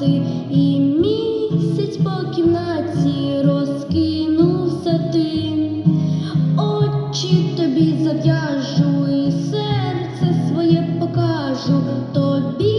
роботи, і місяць по кімнаті розкинувся ти, очі тобі зав'яжу, і серце своє покажу тобі.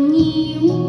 мені.